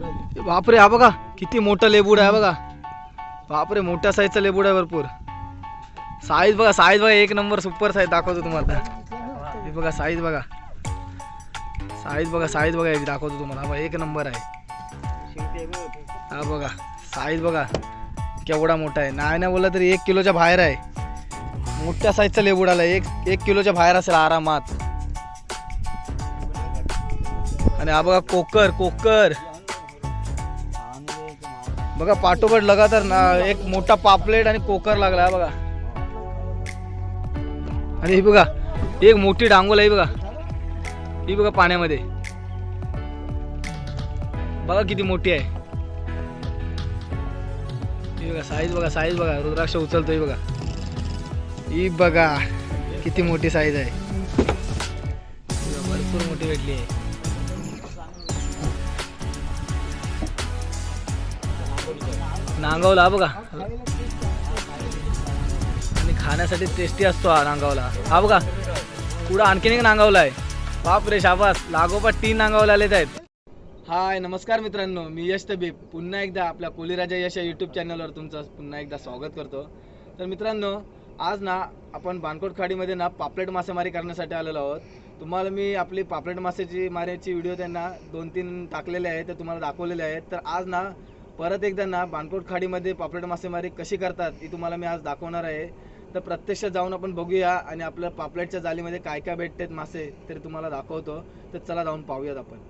बापरे हा बघा किती मोठा लेबूड आहे बघा. बापरे मोठ्या साईजचा लेबूड आहे भरपूर. साईज बघा साईज बघा एक नंबर सुपर साईज दाखवतो तुम्हाला. हे बघा साईज बघा. साईज बघा साईज बघा एक दाखवतो तुम्हाला. हा एक नंबर आहे. हा बघा साईज बघा. केवढा मोठा आहे. नाही ना बोलला तरी एक किलोच्या बाहेर आहे. मोठ्या साईजचा लेबूड आला एक एक किलोच्या बाहेर असेल आरामात. आणि हा बघा कोकर कोकर. बघा पाठोपाठ लगातार ना एक मोठा पापलेट आणि कोकर लागला बघा. आणि ही बघा एक मोठी डांगोल आहे बघा. ही बघा पाण्यामध्ये. बघा किती मोठी आहे. ही बघा साईज बघा साईज बघा. रुद्राक्ष उचलतोय बघा. ही बघा किती मोठी साईज आहे. भरपूर मोठी भेटली आहे. नांगावला बघा. आणि खाण्यासाठी टेस्टी असतो हा नांगावला. हा बघा. पुढं आणखीन एक नांगावला आहे बाप रे शाबास. लागोपा तीन नांगावला आलेत आहेत. हाय नमस्कार मित्रांनो. मी यश तबीब. पुन्हा एकदा आपल्या कोलीराजा यश या यूट्यूब चॅनलवर तुमचं पुन्हा एकदा स्वागत करतो. तर मित्रांनो आज ना आपण बाणकोट खाडीमध्ये ना पापलेट मासेमारी करण्यासाठी आलेलो आहोत. तुम्हाला मी आपली पापलेट मासेची माऱ्याची व्हिडिओ त्यांना दोन तीन टाकलेले आहेत ते तुम्हाला दाखवलेले आहेत. तर आज ना परत एकदा ना बाणकोट खाडीमध्ये पापलेट मासेमारी कशी करतात ती तुम्हाला मी आज दाखवणार आहे. तर प्रत्यक्ष जाऊन आपण बघूया आणि आपल्या पापलेटच्या जालीमध्ये काय काय भेटतात मासे तरी तुम्हाला दाखवतो. तर चला जाऊन पाहूयात आपण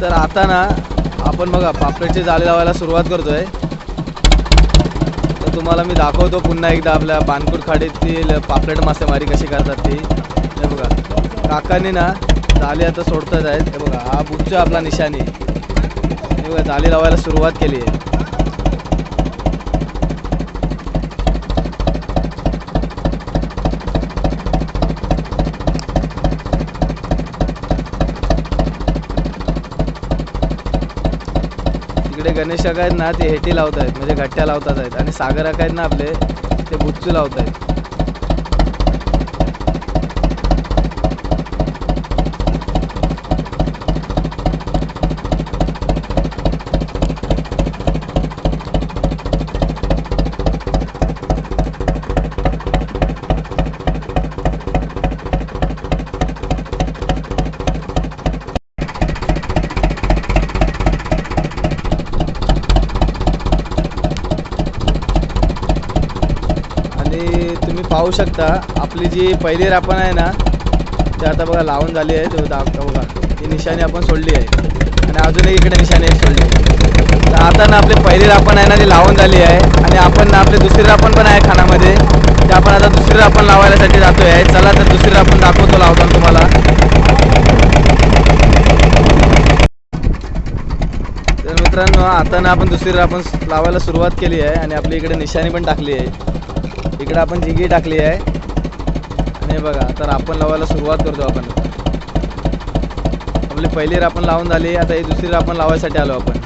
तर आता ना आपण बघा पापलेटचे जाळी लावायला सुरुवात करतोय. तर तुम्हाला मी दाखवतो पुन्हा एकदा आपल्या बानपूर खाडीतील पापलेट मासेमारी कशी करतात ती. हे बघा काकांनी ना जाळी आता सोडतात आहेत हे बघा हा बुच्च आपला निशाणी. हे बघा जाळी लावायला सुरुवात केली आहे. तिकडे आहेत ना ते हेटी लावत आहेत म्हणजे गट्ट्या लावतात आहेत आणि सागर आहेत ना आपले ते बुच्चू लावत आहेत आणि तुम्ही पाहू शकता आपली जी पहिली रापण आहे ना ती आता बघा लावून झाली आहे तो दाखवा बघा. ती निशाणी आपण सोडली आहे. आणि अजूनही इकडे निशाणी सोडली तर आता ना आपली पहिली रापण आहे ना ती लावून झाली आहे. आणि आपण ना आपली दुसरी रापण पण आहे खानामध्ये. ते आपण आता दुसरी रापण लावायसाठी जातोय. आहे चला तर दुसरी रापण दाखवतो लावताना तुम्हाला. तर मित्रांनो आता ना आपण दुसरी रापण लावायला सुरुवात केली आहे. आणि आपली इकडे निशाणी पण टाकली आहे. इकडे आपण जिगी टाकली आहे. आणि बघा तर आपण लावायला सुरुवात करतो आपण. आपली पहिली रापण लावून झाली आता ही दुसरी रापण लावायसाठी आलो आपण.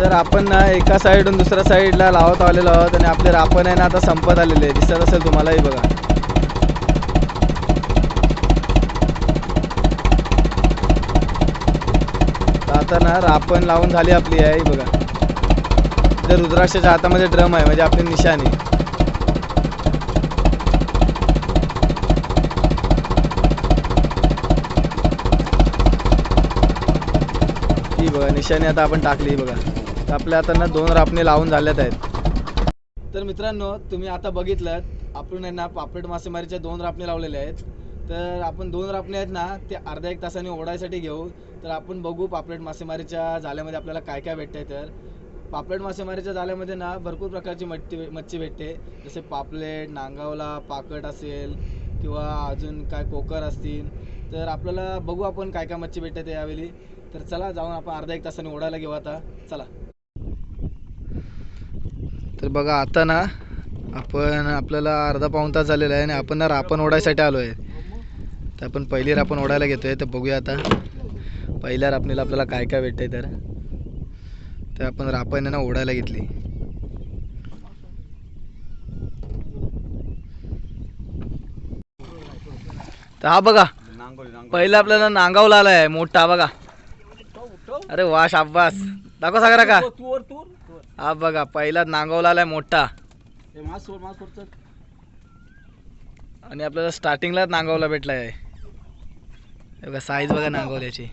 तर आपण ना एका साईडून दुसऱ्या साईडला लावत आलेलो आहोत आणि आपले रापण आहे ना आता संपत आलेले आहे दिसत असेल तुम्हालाही बघा. आता ना रापण लावून झाली आपली आहे बघा. तर रुद्राक्षाच्या हातामध्ये ड्रम आहे म्हणजे आपली निशाणी. ही बघा निशाणी आता आपण टाकली बघा. तर आपल्या आता ना दोन रापणे लावून झाल्यात आहेत. तर मित्रांनो तुम्ही आता बघितलं आपण आहे ना पापलेट मासेमारीच्या दोन रापणे लावलेले आहेत. तर आपण दोन रापणे आहेत ना ते अर्ध्या एक तासाने ओढायसाठी घेऊ. तर आपण बघू पापलेट मासेमारीच्या जाल्यामध्ये आपल्याला काय काय भेटतंय तर. पापलेट मासेमारीच्या जाल्यामध्ये ना भरपूर प्रकारची मच्छी मच्छी भेटते. जसे पापलेट नांगावला पाकट असेल किंवा अजून काय कोकर असतील. तर आपल्याला बघू आपण काय काय मच्छी भेटते यावेळी तर चला जाऊन आपण अर्धा एक तासाने ओढायला घेऊ आता. चला. तर बघा आता ना आपण आपल्याला अर्धा पाऊण तास झालेला आहे आणि आपण ना रापण ओढायसाठी आलो आहे तर आपण पहिली रापण ओढायला घेतोय तर बघूया आता पहिल्या रापणीला आपल्याला काय काय भेटतंय तर. तर आपण रापण ना ओढायला घेतली. तर हा बघा पहिला आपल्याला नांगावला आलाय मोठा बघा. अरे वा शाबास. दाखव सागरा का हा बघा पहिला नांगावला आलाय मोठा. आणि आपल्याला स्टार्टिंगलाच नांगावला भेटलाय. हे बघा साईज बघा नांगवल्याची.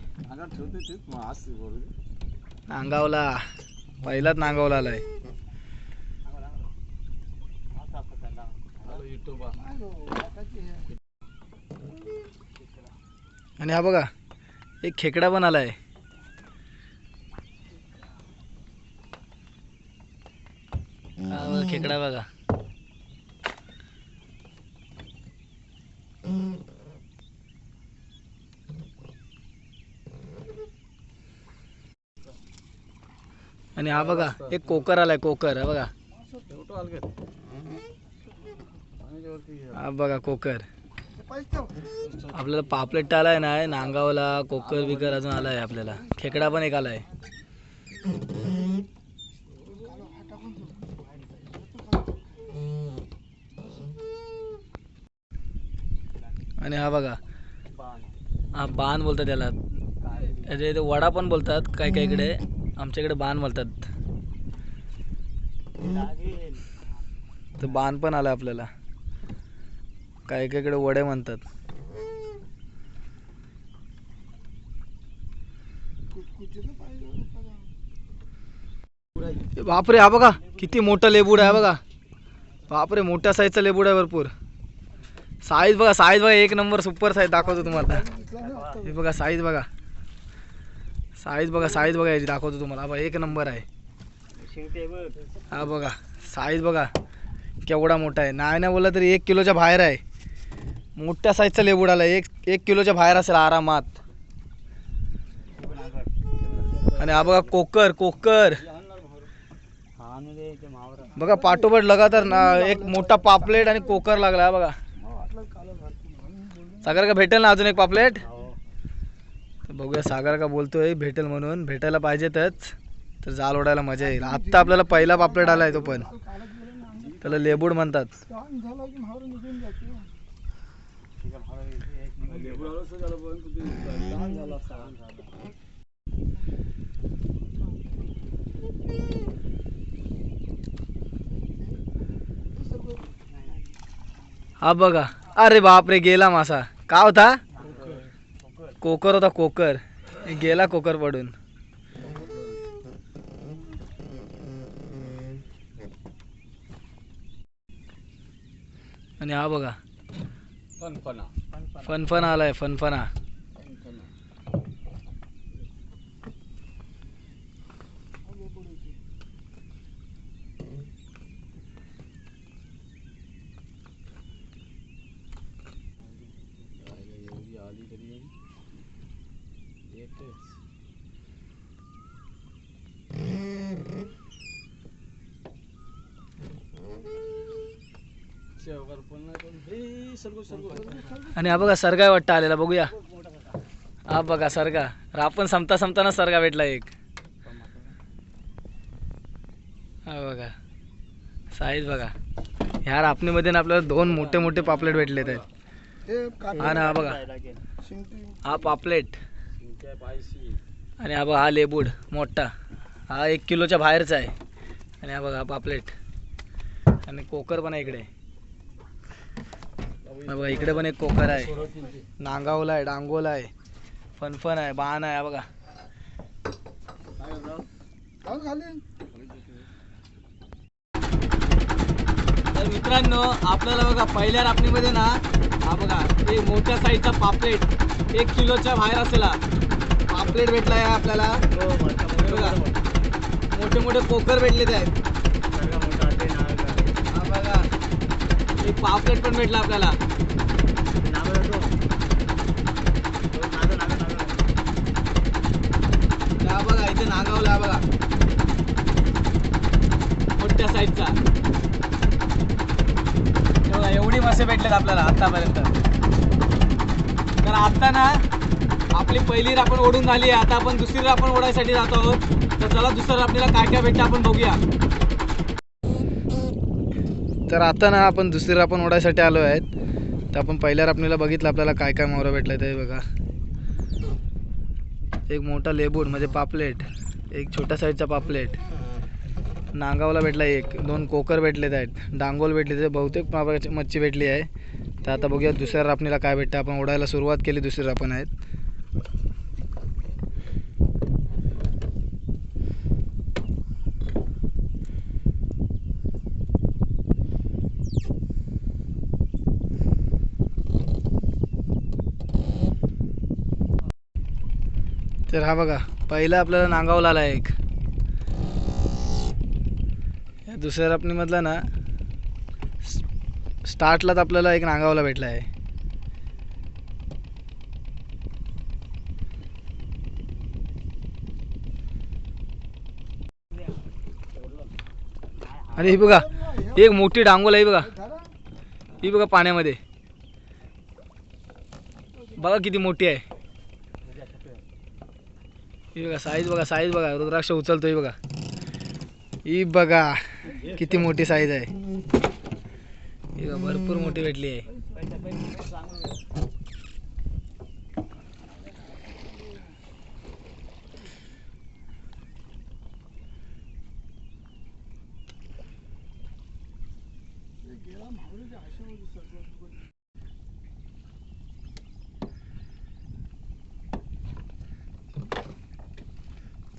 नांगावला. पहिलाच नांगावला आलाय. आणि हा बघा एक खेकडा पण आलाय. हा खेकडा बघा. आणि हा बघा एक कोकर आलाय कोकर हा बघा. हा बघा कोकर. आपल्याला पापलेट आलाय ना नांगावला कोकर बिकर अजून आलाय आपल्याला. खेकडा पण एक आलाय. आणि हा बघा. हा बाण बोलतात त्याला. अरे ते वडा पण बोलतात काय काय इकडे. आमच्याकडे बाण बोलतात. तर बाण पण आला आपल्याला. काय काय इकडे वडे म्हणतात. बापरे हा बघा किती मोठा लेबूड आहे बघा. बापरे मोठ्या साईजचा लेबूड आहे भरपूर. साईज बघा साईज बघा एक नंबर सुपर साईज दाखवतो तुम्हाला. हे बघा साईज बघा. साईज बघा साईज बघा याची दाखवतो तुम्हाला. बघा एक नंबर आहे. हा बघा साईज बघा. केवढा मोठा आहे. नाही ना बोलला तरी एक किलोच्या बाहेर आहे. मोठ्या साईजचा लेबूड आला एक एक किलोच्या बाहेर असेल आरामात. आणि हा बघा कोकर कोकर. बघा पाठोपाठ लगातार ना एक मोठा पापलेट आणि कोकर लागला बघा. सागर का भेटेल ना अजून एक पापलेट? तर बघूया सागर का बोलतोय भेटेल म्हणून. भेटायला पाहिजेतच तर जाल ओढायला मजा येईल. आत्ता आपल्याला पहिला पापलेट आलाय तो पण. त्याला लेबूड म्हणतात. हा बघा. अरे बापरे गेला मासा. का होता? कोकर होता कोकर. गेला कोकर पडून. आणि हा बघा. फनफन आलाय फनफना. आणि हा बघा सरगा वाटतं आलेला बघूया. हा बघा सरगा. रापण संपता संपताना सरगा भेटला एक. हा बघा. साईज बघा. ह्या रापणीमध्ये ना आपल्याला दोन मोठे मोठे पापलेट भेटले आहेत. हा ना हा बघा. हा पापलेट. आणि हा बघा हा लेबूड मोठा. हा एक किलोच्या बाहेरचा आहे. आणि हा बघा हा पापलेट. आणि कोकर पण आहे इकडे. बघा इकडे पण एक कोकर आहे. नांगावला आहे डांगोला आहे फनफन आहे बाण आहे बघा. तर मित्रांनो आपल्याला बघा पहिल्या रापणीमध्ये ना हा बघा ते मोठ्या साईजचा पापलेट एक किलोच्या बाहेर असेल पापलेट पापलेट भेटलाय आपल्याला. बघा. मोठे मोठे कोकर भेटलेले आहेत. आणि पापलेट पण भेटला आपल्याला. बघा इथे नागावला बघा. मोठ्या साईजचा बघा एवढी मासे भेटलेत आपल्याला आतापर्यंत. तर आता ना आपली पहिली आपण ओढून झाली आहे. आता आपण दुसरी आपण ओढायसाठी जात आहोत. तर चला दुसरं आपल्याला काय काय भेटतं आपण बघूया. तर आता ना आपण दुसरी आपण ओढायसाठी आलो आहेत. तर आपण पहिल्या रापणीला बघितलं आपल्याला काय काय मोहरं भेटलं ते बघा. एक मोठा लेबूड म्हणजे पापलेट. एक छोट्या साईजचा पापलेट. नांगावला भेटला एक दोन कोकर भेटलेत आहेत. डांगोल भेटले ते बहुतेक मच्छी भेटली आहे. तर आता बघूया दुसऱ्या रापणीला काय भेटतं. आपण ओढायला सुरुवात केली दुसरी रापण आहेत. तर हा बघा पहिला आपल्याला नांगावला आला एक. या दुसऱ्या रपणीमधला ना स्टार्टलाच आपल्याला एक नांगावला भेटला आहे आणि ही बघा एक मोठी डांगोल आहे बघा. ही बघा पाण्यामध्ये. बघा किती मोठी आहे. ही बघा साईज बघा साईज बघा. रुद्राक्ष उचलतोय बघा. ही बघा किती मोठी साईज आहे. ही बघा भरपूर मोठी भेटली आहे.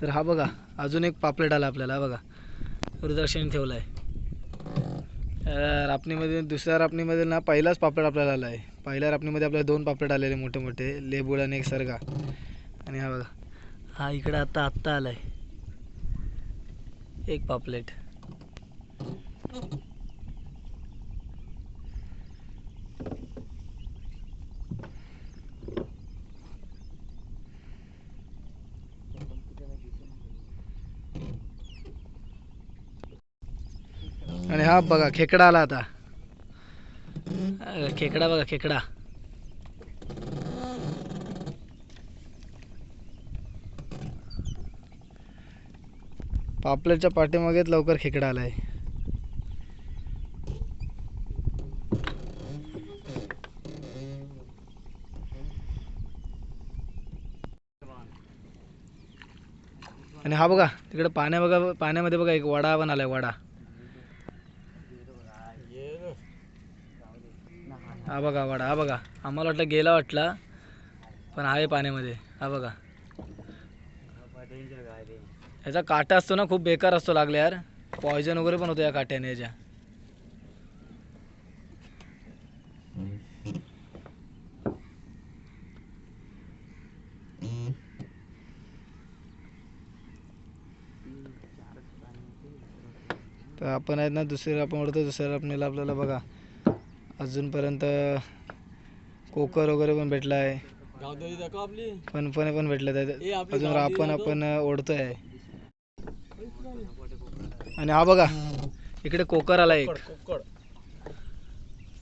तर हा बघा अजून एक पापलेट आला आपल्याला बघा. रुद्राक्षाने ठेवला आहे रापणीमध्ये दुसऱ्या रापणीमध्ये ना पहिलाच पापलेट आपल्याला आला आहे पहिल्या रापणीमध्ये आपल्याला दोन पापलेट आलेले मोठे मोठे लेबूड आणि एक सरगा. आणि हा बघा हा इकडं आत्ता आत्ता आला आहे एक पापलेट. आणि हा बघा खेकडा आला आता. खेकडा बघा खेकडा. पापलेटच्या पाठीमागेच लवकर खेकडा आलाय. आणि हा बघा तिकडे पाण्या बघा पाण्यामध्ये बघा एक वडा पण आलाय वडा. हा बघा वाडा हा बघा. आम्हाला वाटलं गेला वाटला पण आहे पाण्यामध्ये. हा बघा. याचा काटा असतो ना खूप बेकार असतो लागला यार. पॉयझन वगैरे पण होतो या काट्याने याच्या. तर आपण आहेत ना दुसऱ्या आपण ओढतो दुसऱ्या आपल्याला आपल्याला बघा. अजूनपर्यंत कोकर वगैरे पण भेटला आहे फणफणे पण भेटले आहेत अजून आपण आपण ओढतोय. आहे आणि हा बघा इकडे कोकर आला एक.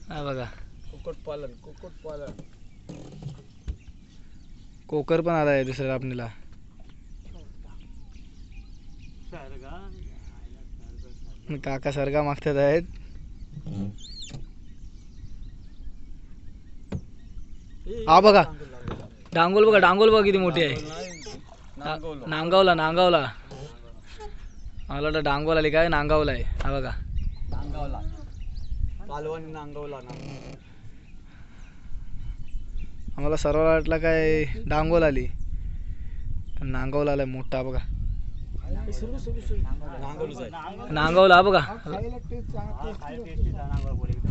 हा बघा. कुक्कुटपालन कुक्कुटपालन कोकर पण आला आहे दुसऱ्या आपणीला काका सरगा मागतात आहेत. हा बघा. डांगोल बघा डांगोल बघा किती मोठी आहे. नांगावला नांगावला. मला वाटतं डांगोल आली काय? नांगावला आहे. हा बघा. नांगवला. पालवानी नांगवला ना. आम्हाला सर्व वाटलं काय डांगोल आली. नांगावला आलाय मोठा बघा. नांगावला बघा.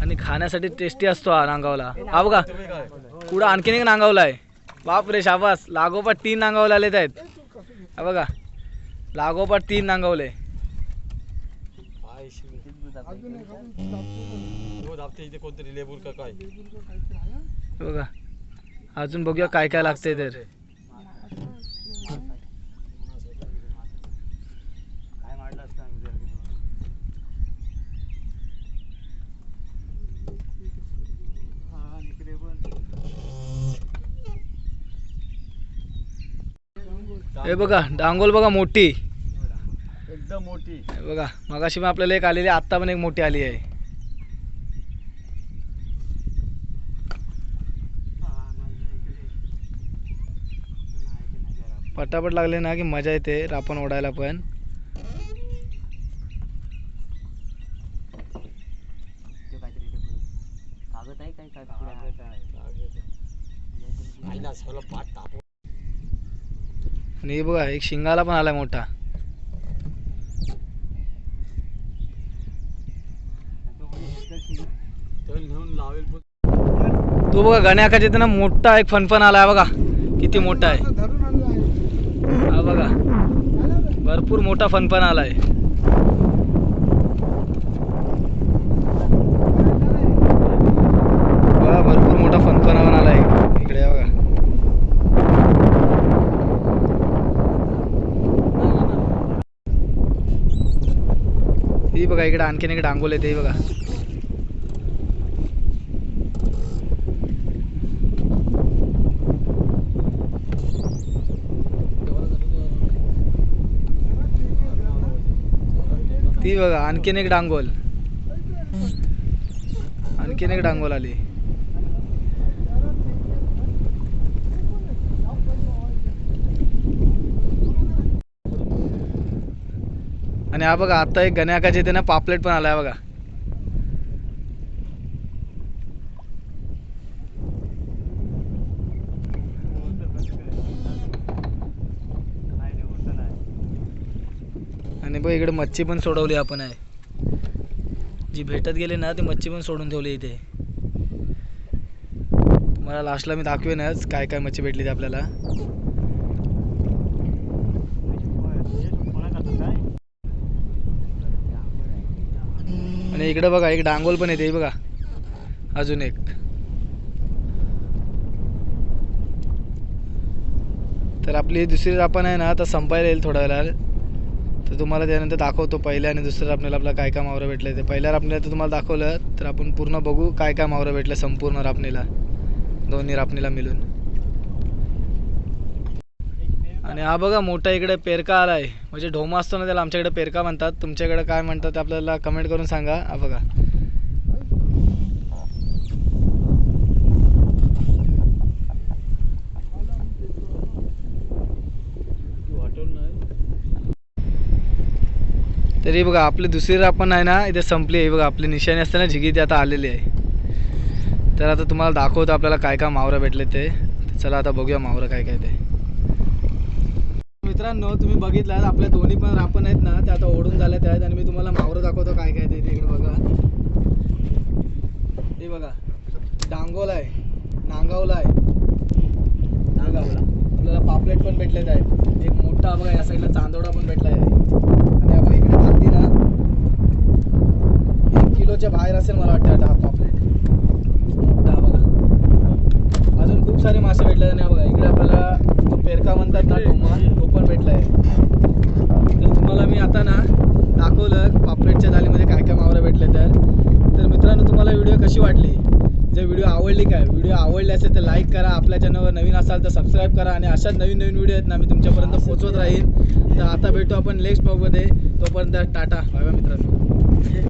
आणि खाण्यासाठी टेस्टी असतो हा नांगावला. हा बघा. कुठं आणखीन एक नांगावला आहे बाप रे शाबास. लागोपाठ तीन नांगावले आलेत आहेत. हा बघा. लागोपाठ तीन नांगावले. बघा. अजून बघूया काय काय लागतंय तर काय मांडलं असतं हे बघा डांगोल बघा मोठी. एकदम मोठी. बघा मगाशी पण आपल्याला एक आलेली आत्ता पण एक मोठी आली आहे. पटापट लागले ना की मजा येते रापण ओढायला पण. पाठ आणि हे बघा एक शिंगाला पण आलाय मोठा. तो बघा गण्याकाच्या इथं ना मोठा एक फनफन आलाय बघा. किती मोठा आहे. हा बघा भरपूर मोठा फनफन आलाय. आहे भरपूर मोठा फनफन आलाय इकडे हा बघा ही बघा इकडे आणखीन इकडे डांगोल येते बघा. ती बघा आणखीन एक डांगोल. आणखीन एक डांगोल आली. आणि हा बघा आता एक गण्याकाचे इथे ना पापलेट पण आलाय बघा. आणि बघ इकडे मच्छी पण सोडवली आपण आहे. जी भेटत गेली ना ती मच्छी पण सोडून ठेवली इथे. तुम्हाला लास्टला मी दाखवेनच काय काय मच्छी भेटली ती आपल्याला. आणि इकडे बघा एक डांगोल पण येते बघा. अजून एक. तर आपली दुसरी रापण आहे ना आता संपायला येईल थोड्या वेळा तर तुम्हाला त्यानंतर दाखवतो पहिल्या आणि दुसऱ्या आपल्याला आपला काय काय मावरं भेटलं ते. पहिल्या रापणीला तर तुम्हाला दाखवलं तर आपण पूर्ण बघू काय काय मावरं भेटलं संपूर्ण रापणीला. दोन्ही रापणीला मिळून. आणि हा बघा मोठा इकडे पेरका आलाय. म्हणजे ढोमा असतो ना त्याला आमच्याकडे पेरका म्हणतात. तुमच्याकडे काय म्हणतात ते आपल्याला कमेंट करून सांगा. हा बघा. वाटून तरी बघा आपली दुसरी आपण आहे ना इथे संपली आहे. बघा आपली निशाणी असते ना झिगी ती आता आलेली आहे. तर आता तुम्हाला दाखवतो आपल्याला काय काय मावरं भेटले ते. चला आता बघूया मावरं काय काय ते. मित्रांनो तुम्ही बघितलं आपल्या दोन्ही पण रापण आहेत ना ते आता ओढून झाल्यात आहेत आणि मी तुम्हाला मावरं दाखवतो काय काय ते इकडे बघा. हे बघा डांगोला आहे नांगावला आहे नांगावला आपल्याला पापलेट पण भेटलेत आहे एक मोठा बघा या साईडला चांदोडा पण भेटला आहे आणि आपण इकडे खालती ना एक किलोच्या बाहेर असेल मला वाटतं आता हा पापलेट मोठा हा बघा अजून खूप सारे मासे भेटले आणि हा बघा इकडे आपल्याला तो पेरका म्हणतात ना टोमा तो पण भेटला आहे तर तुम्हाला मी आता ना दाखवलं पापलेटच्या थालीमध्ये काय काय मावरं भेटले तर तर मित्रांनो तुम्हाला व्हिडिओ कशी वाटली जर व्हिडिओ आवडली काय व्हिडिओ आवडली असेल तर लाईक करा आपल्या चॅनलवर नवीन असाल तर सबस्क्राईब करा आणि अशाच नवीन नवीन व्हिडिओ आहेत ना मी तुमच्यापर्यंत पोहोचवत राहीन. तर आता भेटू आपण नेक्स्ट ब्लॉगमध्ये तोपर्यंत टाटा. बाय बाय मित्रांनो.